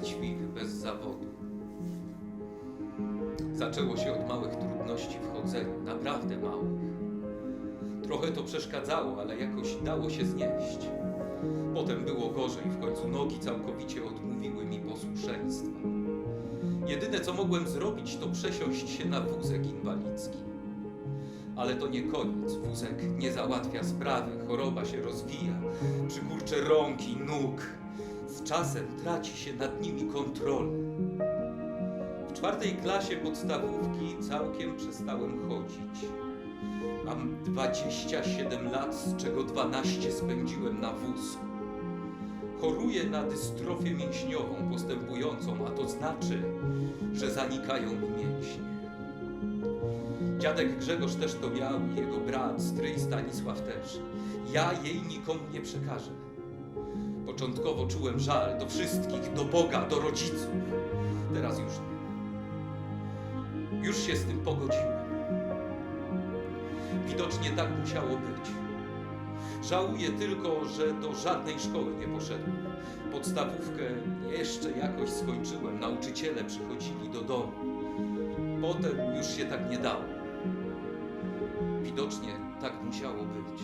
ćwik bez zawodu. Zaczęło się od małych trudności w chodzeniu, naprawdę małych. Trochę to przeszkadzało, ale jakoś dało się znieść. Potem było gorzej, w końcu nogi całkowicie odmówiły mi posłuszeństwa. Jedyne co mogłem zrobić, to przesiąść się na wózek inwalidzki. Ale to nie koniec. Wózek nie załatwia sprawy, choroba się rozwija, przykurcze rąk i nóg. Czasem traci się nad nimi kontrolę. W czwartej klasie podstawówki całkiem przestałem chodzić. Mam 27 lat, z czego 12 spędziłem na wózku. Choruję na dystrofię mięśniową postępującą, a to znaczy, że zanikają mi mięśnie. Dziadek Grzegorz też to miał jego brat, stryj Stanisław też. Ja jej nikomu nie przekażę. Początkowo czułem żal do wszystkich, do Boga, do rodziców. Teraz już nie. Już się z tym pogodziłem. Widocznie tak musiało być. Żałuję tylko, że do żadnej szkoły nie poszedłem. Podstawówkę jeszcze jakoś skończyłem, nauczyciele przychodzili do domu. Potem już się tak nie dało. Widocznie tak musiało być.